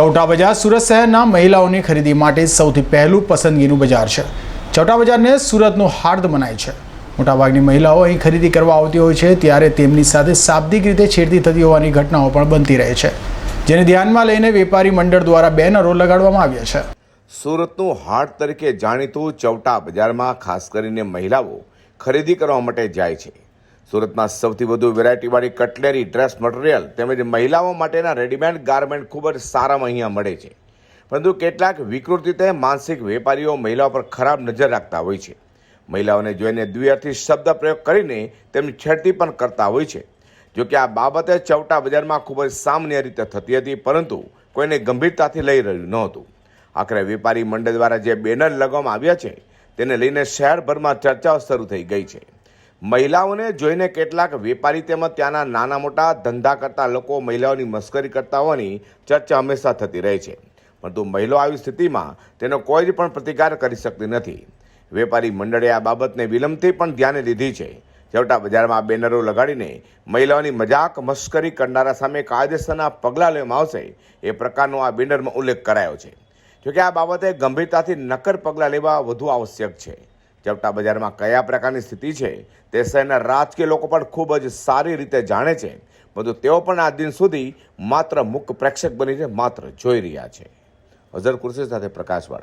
ચૌટા બજાર સુરત શહેરના મહિલાઓની ખરીદી માટે સૌથી પહેલું પસંદગીનું બજાર છે. ચૌટા બજારને સુરતનું હાર્દ મનાય છે. મોટાભાગની મહિલાઓ અહીં ખરીદી કરવા આવતી હોય છે, ત્યારે તેમની સાથે શાબ્દિક રીતે છેડતી થતી હોવાની ઘટનાઓ પણ બનતી રહે છે, જેને ધ્યાનમાં લઈને વેપારી મંડળ દ્વારા બેનરો લગાડવામાં આવ્યા છે. સુરતનું હાટ તરીકે જાણીતું ચૌટા બજારમાં ખાસ કરીને મહિલાઓ ખરીદી કરવા માટે જાય છે. સુરતમાં સૌથી વધુ વેરાયટીવાળી કટલેરી ડ્રેસ મટીરિયલ તેમજ મહિલાઓ માટેના રેડીમેડ ગાર્મેન્ટ ખૂબ જ સારામાં અહીંયા મળે છે. પરંતુ કેટલાક વિકૃત રીતે માનસિક વેપારીઓ મહિલાઓ પર ખરાબ નજર રાખતા હોય છે. મહિલાઓને જોઈને દ્વિઅર્થી શબ્દ પ્રયોગ કરીને તેમની છેડતી પણ કરતા હોય છે. જો કે આ બાબતે ચૌટા બજારમાં ખૂબ જ સામાન્ય રીતે થતી હતી, પરંતુ કોઈને ગંભીરતાથી લઈ રહ્યું નહોતું. આખરે વેપારી મંડળ દ્વારા જે બેનર લગાવવામાં આવ્યા છે, તેને લઈને શહેરભરમાં ચર્ચાઓ શરૂ થઈ ગઈ છે. મહિલાઓને જોઈને કેટલાક વેપારી તેમજ ત્યાંના નાના મોટા ધંધા કરતા લોકો મહિલાઓની મસ્કરી કરતા હોવાની ચર્ચા હંમેશા થતી રહે છે. પરંતુ મહિલાઓ આવી સ્થિતિમાં તેનો કોઈ જ પણ પ્રતિકાર કરી શકતી નથી. વેપારી મંડળે આ બાબતને વિલંબથી પણ ધ્યાને લીધી છે. છેવટા બજારમાં બેનરો લગાડીને મહિલાઓની મજાક મશ્કરી કરનારા સામે કાયદેસરના પગલાં લેવામાં આવશે એ પ્રકારનો આ બેનરમાં ઉલ્લેખ કરાયો છે. જોકે આ બાબતે ગંભીરતાથી નક્કર પગલાં લેવા વધુ આવશ્યક છે. ચપટા બજારમાં કયા પ્રકારની સ્થિતિ છે તે શહેરના રાજકીય લોકો પણ ખૂબ જ સારી રીતે જાણે છે. પરંતુ તેઓ પણ આ દિન સુધી માત્ર મુખ પ્રેક્ષક બનીને માત્ર જોઈ રહ્યા છે. અઝર કુર્સી સાથે પ્રકાશવાળા.